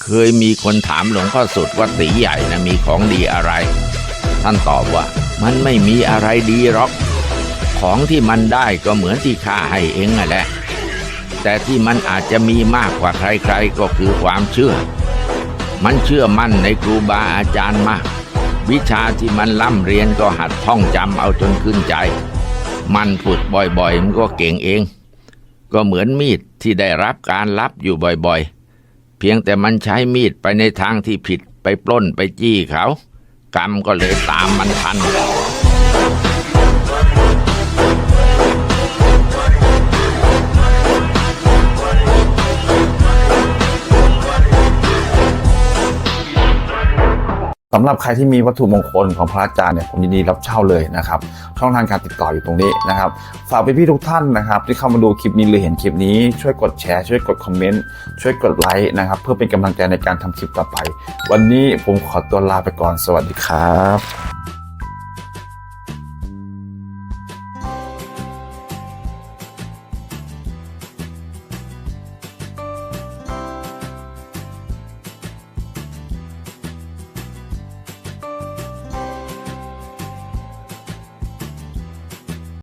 เคยมีคนถามหลวงพ่อสุดว่าตีใหญ่นะมีของดีอะไร ท่านตอบว่ามันไม่มีอะไรดีหรอก ของที่มันได้ก็เหมือนที่ข้าให้เองน่ะแหละ แต่ที่มันอาจจะมีมากกว่าใครๆก็คือความเชื่อ มันเชื่อมั่นในครูบาอาจารย์มาก วิชาที่มันล่ำเรียนก็หัดท่องจำเอาจนขึ้นใจ มันฝึกบ่อยๆมันก็เก่งเอง ก็เหมือนมีดที่ได้รับการรับอยู่บ่อยๆ พียงแต่มันใช้มีดไปในทางที่ผิดไปปล้นไปจี้เขา กรรมก็เลยตามมันทัน สำหรับใครที่มีวัตถุมงคลของพระอาจารย์เนี่ยผมยินดีรับเช่าเลยนะครับ ช่องทางการติดต่ออยู่ตรงนี้นะครับ ฝากไปพี่ๆทุกท่านนะครับ ที่เข้ามาดูคลิปนี้หรือเห็นคลิปนี้ช่วยกดแชร์ช่วยกดคอมเมนต์ช่วยกดไลค์นะครับ เพื่อเป็นกำลังใจในการทำคลิปต่อไป วันนี้ผมขอตัวลาไปก่อนสวัสดีครับ